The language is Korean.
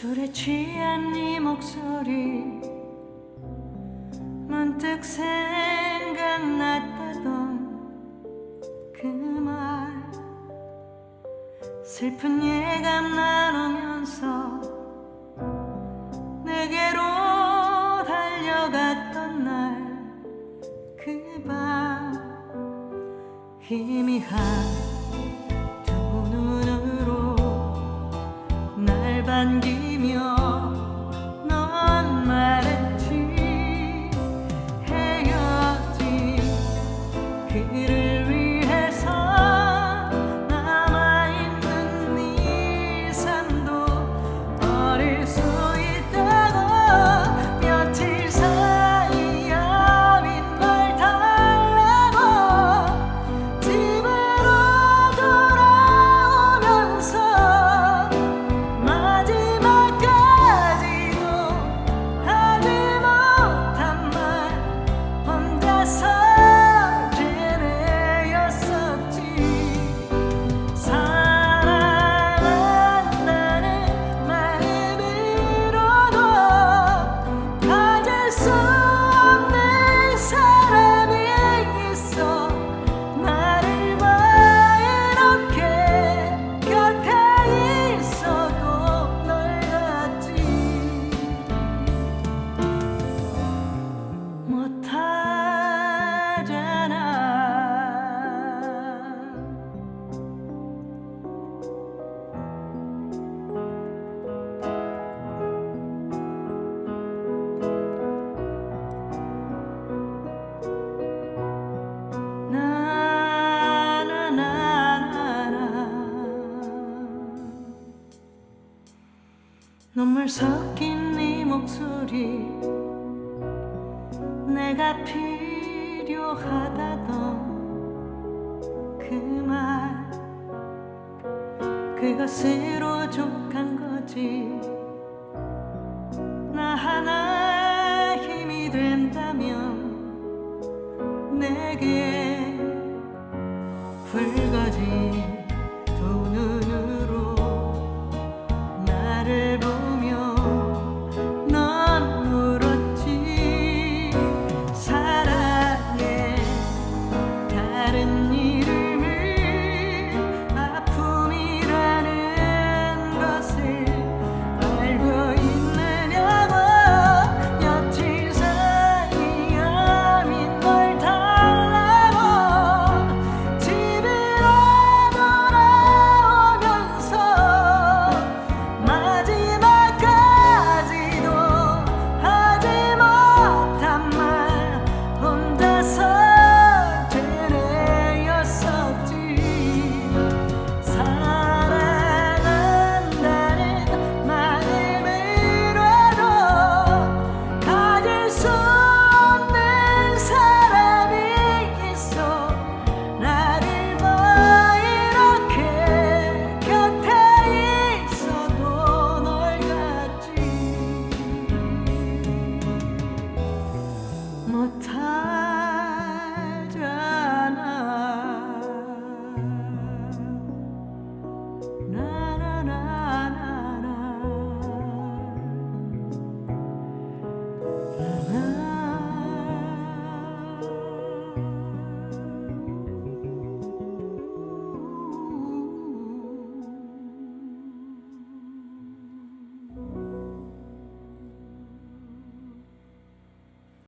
술에 취한 네 목소리 문득 생각났다던 그 말. 슬픈 예감 나누면서 내게로 달려갔던 날 그 밤. 희미한 두 눈으로 날 반기 mio 눈물 섞인 네 목소리. 내가 필요하다던 그 말. 그것으로 족한 거지. 나 하나 힘이 된다면 내게 붉어진